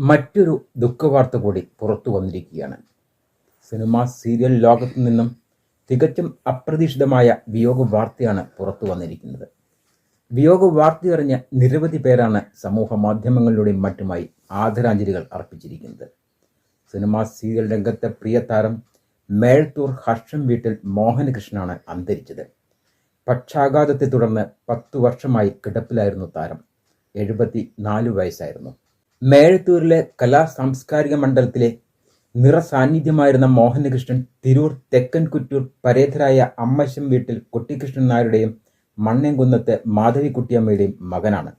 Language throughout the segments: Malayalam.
മറ്റൊരു ദുഃഖവാർത്ത കൂടി പുറത്തു വന്നിരിക്കുകയാണ്. സിനിമ സീരിയൽ ലോകത്തു നിന്നും തികച്ചും അപ്രതീക്ഷിതമായ വിയോഗ വാർത്തയാണ് പുറത്തു വന്നിരിക്കുന്നത്. വിയോഗ വാർത്തയറിഞ്ഞ നിരവധി പേരാണ് സമൂഹ മാധ്യമങ്ങളിലൂടെയും മറ്റുമായി ആദരാഞ്ജലികൾ അർപ്പിച്ചിരിക്കുന്നത്. സിനിമാ സീരിയൽ രംഗത്തെ പ്രിയ താരം മേഴത്തൂർ ഹർഷം വീട്ടിൽ മോഹനകൃഷ്ണനാണ് അന്തരിച്ചത്. പക്ഷാഘാതത്തെ തുടർന്ന് പത്തു വർഷമായി കിടപ്പിലായിരുന്നു താരം. എഴുപത്തി നാല് വയസ്സായിരുന്നു. മേഴത്തൂരിലെ കലാ സാംസ്കാരിക മണ്ഡലത്തിലെ നിറസാന്നിധ്യമായിരുന്ന മോഹനകൃഷ്ണൻ തിരൂർ തെക്കൻ കുറ്റൂർ പരേതരായ അമ്മശം വീട്ടിൽ കുട്ടിക്കൃഷ്ണൻ നായരുടെയും മണ്ണേംകുന്നത്ത് മാധവിക്കുട്ടിയമ്മയുടെയും മകനാണ്.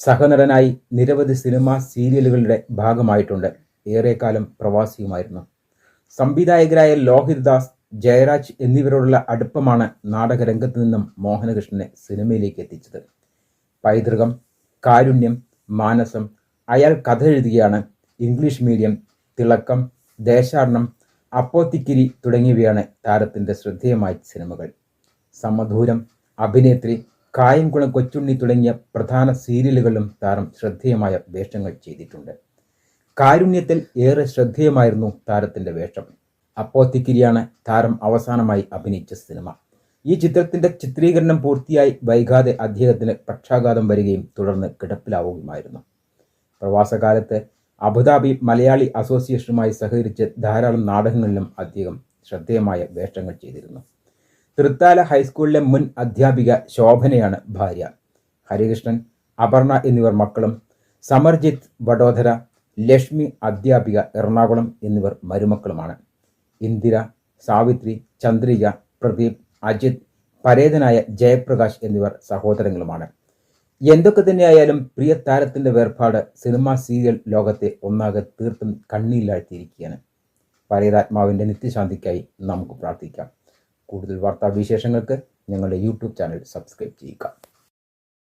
സഹനടനായി നിരവധി സിനിമാ സീരിയലുകളുടെ ഭാഗമായിട്ടുണ്ട്. ഏറെക്കാലം പ്രവാസിയുമായിരുന്നു. സംവിധായകരായ ലോഹിത് ദാസ് ജയരാജ് എന്നിവരോടുള്ള അടുപ്പമാണ് നാടകരംഗത്ത് നിന്നും മോഹനകൃഷ്ണനെ സിനിമയിലേക്ക് എത്തിച്ചത്. പൈതൃകം കാരുണ്യം മാനസം അയാൾ കഥ എഴുതുകയാണ് ഇംഗ്ലീഷ് മീഡിയം തിളക്കം ദേശാടനം അപ്പോത്തിക്കിരി തുടങ്ങിയവയാണ് താരത്തിന്റെ ശ്രദ്ധേയമായ സിനിമകൾ. സമധൂരം അഭിനേത്രി കായംകുളം കൊച്ചുണ്ണി തുടങ്ങിയ പ്രധാന സീരിയലുകളിലും താരം ശ്രദ്ധേയമായ വേഷങ്ങൾ ചെയ്തിട്ടുണ്ട്. കാരുണ്യത്തിൽ ഏറെ ശ്രദ്ധേയമായിരുന്നു താരത്തിന്റെ വേഷം. അപ്പോത്തിക്കിരിയാണ് താരം അവസാനമായി അഭിനയിച്ച സിനിമ. ഈ ചിത്രത്തിന്റെ ചിത്രീകരണം പൂർത്തിയായി വൈകാതെ അദ്ദേഹത്തിന് പക്ഷാഘാതം വരികയും തുടർന്ന് കിടപ്പിലാവുകയുമായിരുന്നു. പ്രവാസകാലത്ത് അബുദാബി മലയാളി അസോസിയേഷനുമായി സഹകരിച്ച് ധാരാളം നാടകങ്ങളിലും അദ്ദേഹം ശ്രദ്ധേയമായ വേഷങ്ങൾ ചെയ്തിരുന്നു. തൃത്താല ഹൈസ്കൂളിലെ മുൻ അധ്യാപിക ശോഭനയാണ് ഭാര്യ. ഹരികൃഷ്ണൻ അപർണ എന്നിവർ മക്കളും സമർജിത്ത് വഡോധര ലക്ഷ്മി അധ്യാപിക എറണാകുളം എന്നിവർ മരുമക്കളുമാണ്. ഇന്ദിര സാവിത്രി ചന്ദ്രിക പ്രദീപ് അജിത് പരേതനായ ജയപ്രകാശ് എന്നിവർ സഹോദരങ്ങളുമാണ്. എന്തൊക്കെ തന്നെയായാലും പ്രിയ താരത്തിന്റെ വേർപാട് സിനിമാ സീരിയൽ ലോകത്തെ ഒന്നാകെ തീർത്തും കണ്ണീരിലാഴ്ത്തിയിരിക്കുകയാണ് പരേതാത്മാവിന്റെ നിത്യശാന്തിക്കായി നമുക്ക് പ്രാർത്ഥിക്കാം. കൂടുതൽ വാർത്താ വിശേഷങ്ങൾക്ക് ഞങ്ങളുടെ യൂട്യൂബ് ചാനൽ സബ്സ്ക്രൈബ് ചെയ്യുക.